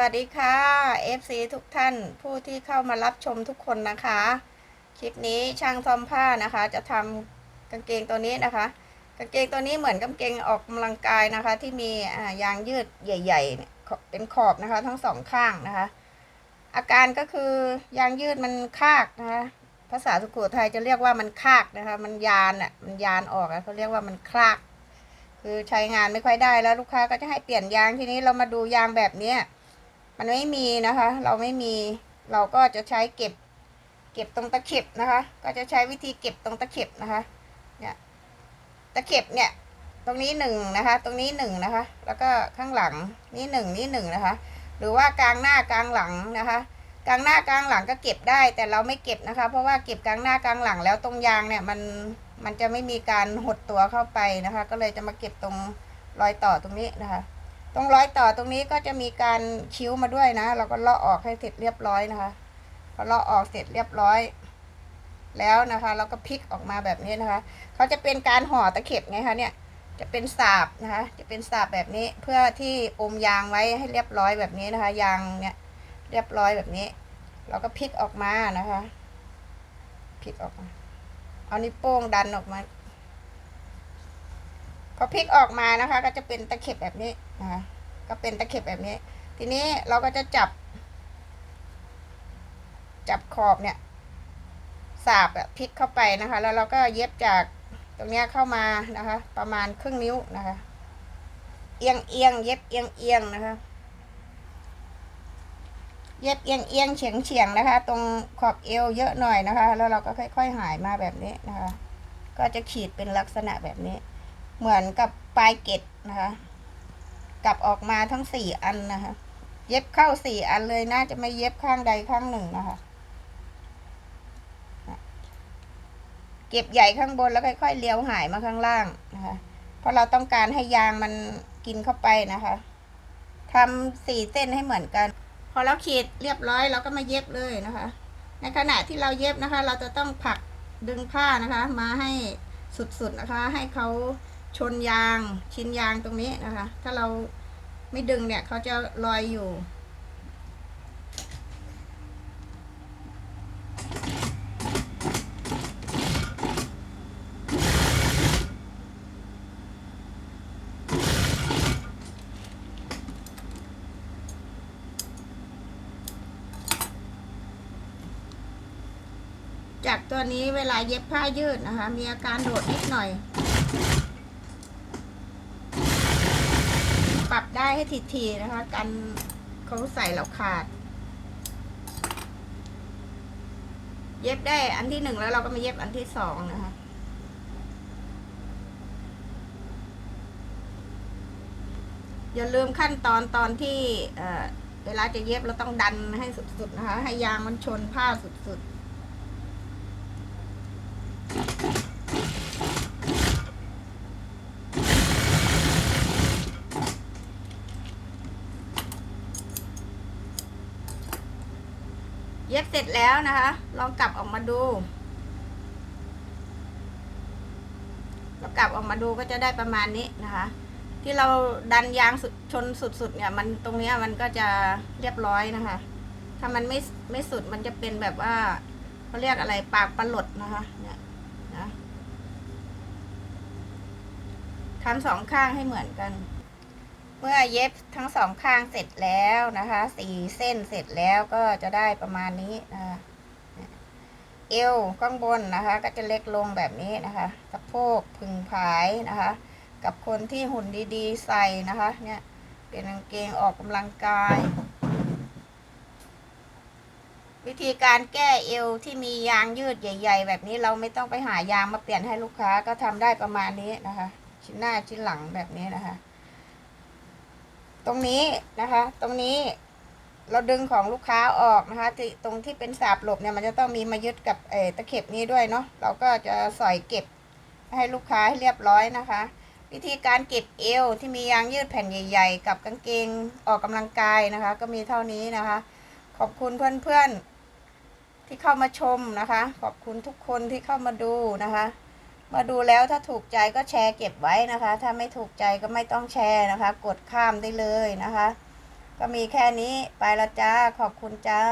วัสดีค่ะ FC ทุกท่านผู้ที่เข้ามารับชมทุกคนนะคะ คลิปนี้ช่างซ่อมผ้านะคะ จะทำกางเกงตัวนี้นะคะ กางเกงตัวนี้เหมือนกางเกงออกกำลังกายนะคะ ที่มียางยืดใหญ่ ๆ เป็นขอบนะคะ ทั้งสองข้างนะคะ อาการก็คือยางยืดมันคากนะคะ ภาษาสุโขทัยจะเรียกว่ามันคากนะคะ มันยานอะมันยานออกอะเขาเรียกว่ามันคลาก คือใช้งานไม่ค่อยได้แล้วลูกค้าก็จะให้เปลี่ยนยางทีนี้เรามาดูยางแบบเนี้ย มันไม่มีนะคะ เราไม่มีเราก็จะใช้เก็บ เก็บตรงตะเข็บนะคะ ก็จะใช้วิธีเก็บตรงตะเข็บนะคะเนี่ยตะเข็บเนี่ยตรงนี้หนึ่งนะคะ ตรงนี้หนึ่งนะคะ แล้วก็ข้างหลังนี่หนึ่งนี่หนึ่งนะคะ หรือว่ากลางหน้ากลางหลังนะคะกลางหน้ากลางหลังก็เก็บได้ แต่เราไม่เก็บนะคะ เพราะว่าเก็บกลางหน้ากลางหลังแล้วตรงยางเนี่ยมันมันจะไม่มีการหดตัวเข้าไปนะคะ ก็เลยจะมาเก็บตรงรอยต่อตรงนี้นะคะ ตรงรอยต่อตรงนี้ก็จะมีการคิ้วมาด้วยนะ เราก็เลาะออกให้เสร็จเรียบร้อยนะคะพอเลาะออกเสร็จเรียบร้อย แล้วนะคะ เราก็พลิกออกมาแบบนี้นะคะเขาจะเป็นการห่อตะเข็บไงคะเนี่ยจะเป็นสาบนะคะ จะเป็นสาบแบบนี้เพื่อที่อมยางไว้ให้เรียบร้อยแบบนี้นะคะ ยางเนี่ยเรียบร้อยแบบนี้ เราก็พลิกออกมานะคะพลิกออกมา เอานิ้วโป้งดันออกมา อพลิกออกมานะคะ ก็จะเป็นตะเข็บแบบนี้นะคะก็เป็นตะเข็บแบบนี้ ทีนี้เราก็จะจับ จับขอบเนี่ย สาบแบบพลิกเข้าไปนะคะ แล้วเราก็เย็บจากตรงเนี้ยเข้ามานะคะ ประมาณครึ่งนิ้วนะคะ เอียงเอียงเย็บเอียงเอียงนะคะ เย็บเอียงเอียงเฉียงเฉียงนะคะ ตรงขอบเอวเยอะหน่อยนะคะ แล้วเราก็ค่อย ๆ หายมาแบบนี้นะคะ ก็จะขีดเป็นลักษณะแบบนี้ เหมือนกับปลายเกตนะคะ กลับออกมาทั้งสี่อันนะคะ เย็บเข้าสี่อันเลยน่าจะไม่เย็บข้างใดข้างหนึ่งนะคะ เก็บใหญ่ข้างบนแล้วค่อยๆเลี้ยวหายมาข้างล่างนะคะ เพราะเราต้องการให้ยางมันกินเข้าไปนะคะทำสี่เส้นให้เหมือนกัน พอเราขีดเรียบร้อยเราก็มาเย็บเลยนะคะ ในขณะที่เราเย็บนะคะ เราจะต้องผลักดึงผ้านะคะ มาให้สุดๆนะคะ ให้เขา ชนยางชิ้นยางตรงนี้นะคะ ถ้าเราไม่ดึงเนี่ยเขาจะลอยอยู่ จากตัวนี้เวลาเย็บผ้ายืดนะคะ มีอาการโดดนิดหน่อย ปรับได้ให้ทีๆนะคะ กันเขาใส่เราขาด เย็บได้อันที่หนึ่งแล้วเราก็มาเย็บอันที่สองนะคะอย่าลืมขั้นตอนตอนที่เเวลาจะเย็บเราต้องดันให้สุดๆนะคะ ให้ยางมันชนผ้าสุดๆ เย็บเสร็จแล้วนะคะ ลองกลับออกมาดูเรากลับออกมาดูก็จะได้ประมาณนี้นะคะ ที่เราดันยางสุดชนสุดๆเนี่ย มันตรงนี้มันก็จะเรียบร้อยนะคะ ถ้ามันไม่ไม่สุดมันจะเป็นแบบว่าเขาเรียกอะไรปากปลาหลดนะคะเนี่ยนะทำสองข้างให้เหมือนกัน เมื่อเย็บทั้งสองข้างเสร็จแล้วนะคะสี่เส้นเสร็จแล้วก็จะได้ประมาณนี้นะคะเอวข้างบนนะคะ ก็จะเล็กลงแบบนี้นะคะสะโพกพึงผายนะคะ กับคนที่หุ่นดีๆ ใส่นะคะ เนี่ยเป็นกางเกงออกกำลังกาย วิธีการแก้เอวที่มียางยืดใหญ่ ๆ แบบนี้เราไม่ต้องไปหายางมาเปลี่ยนให้ลูกค้าก็ทำได้ประมาณนี้นะคะ ชิ้นหน้าชิ้นหลังแบบนี้นะคะ ตรงนี้นะคะ ตรงนี้เราดึงของลูกค้าออกนะคะที่ตรงที่เป็นสาบหลบเนี่ยมันจะต้องมีมายึดกับเอตะเข็บนี้ด้วยเนาะเราก็จะสอยเก็บให้ลูกค้าให้เรียบร้อยนะคะ วิธีการเก็บเอวที่มียางยืดแผ่นใหญ่ ๆ กับกางเกงออกกำลังกายนะคะ ก็มีเท่านี้นะคะ ขอบคุณเพื่อนๆที่เข้ามาชมนะคะ ขอบคุณทุกคนที่เข้ามาดูนะคะ มาดูแล้วถ้าถูกใจก็แชร์เก็บไว้นะคะ ถ้าไม่ถูกใจก็ไม่ต้องแชร์นะคะ กดข้ามได้เลยนะคะ ก็มีแค่นี้ไปและจ้าขอบคุณจ้า